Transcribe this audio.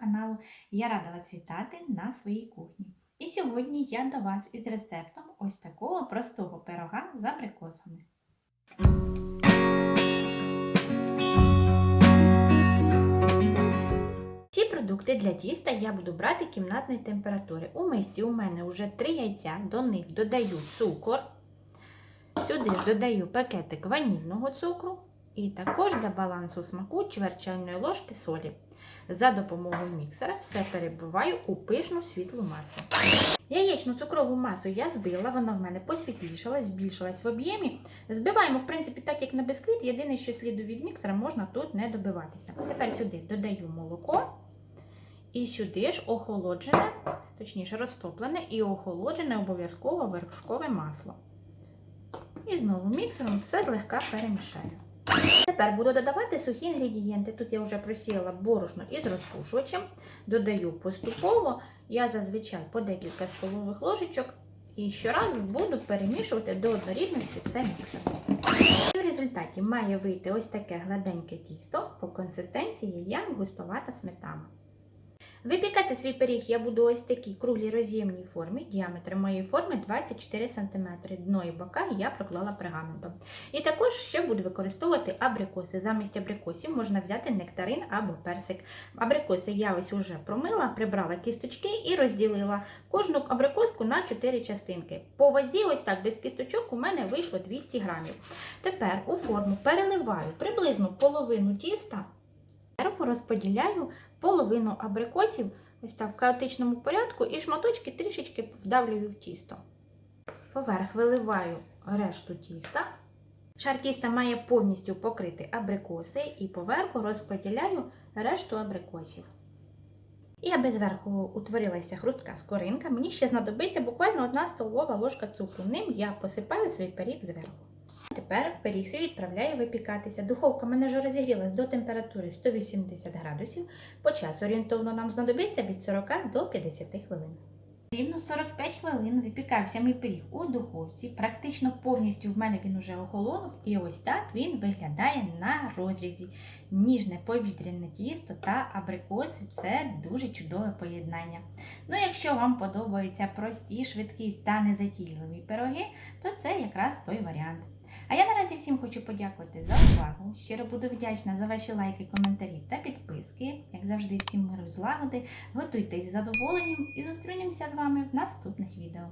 каналу. Я рада вас вітати на своїй кухні. І сьогодні я до вас із рецептом ось такого простого пирога з абрикосами. Ці продукти для тіста я буду брати кімнатної температури. У мисці у мене вже 3 яйця, до них додаю цукор. Сюди ж додаю пакетик ванільного цукру і також для балансу смаку чверть чайної ложки солі. За допомогою міксера все перебиваю у пишну світлу масу. Яєчну цукрову масу я збила, вона в мене посвітлішала, збільшилась в об'ємі. Збиваємо, в принципі, так як на бисквіт. Єдине, що сліду від міксера можна тут не добиватися. Тепер сюди додаю молоко. І сюди ж охолоджене, точніше розтоплене і охолоджене обов'язково вершкове масло. І знову міксером все злегка перемішаю. Тепер буду додавати сухі інгредієнти. Тут я вже просіяла борошно із розпушувачем. Додаю поступово, я зазвичай по декілька столових ложечок. І щоразу буду перемішувати до однорідності все міксером. І в результаті має вийти ось таке гладеньке тісто по консистенції як густовата сметана. Випікати свій пиріг я буду ось такій круглій роз'ємній формі. Діаметр моєї форми 24 см. Дно і бока я проклала пергаментом. І також ще буду використовувати абрикоси. Замість абрикосів можна взяти нектарин або персик. Абрикоси я ось уже промила, прибрала кісточки і розділила кожну абрикоску на 4 частинки. По вазі, ось так, без кісточок, у мене вийшло 200 грамів. Тепер у форму переливаю приблизно половину тіста. Зверху розподіляю половину абрикосів ось так в хаотичному порядку і шматочки трішечки вдавлюю в тісто. Поверх виливаю решту тіста. Шар тіста має повністю покрити абрикоси і поверху розподіляю решту абрикосів. І аби зверху утворилася хрустка скоринка, мені ще знадобиться буквально одна столова ложка цукру. Ним я посипаю свій пиріг зверху. Тепер пиріг відправляю випікатися. Духовка мене вже розігрілась до температури 180 градусів. По часу орієнтовно нам знадобиться від 40 до 50 хвилин. Рівно 45 хвилин випікався мій пиріг у духовці. Практично повністю в мене він уже охолонув, і ось так він виглядає на розрізі. Ніжне повітряне тісто та абрикоси це дуже чудове поєднання. Ну, якщо вам подобаються прості, швидкі та незатійливі пироги, то це якраз той варіант. А я наразі всім хочу подякувати за увагу. Щиро буду вдячна за ваші лайки, коментарі та підписки. Як завжди, всім миру злагоди. Готуйтесь з задоволенням і зустрінемося з вами в наступних відео.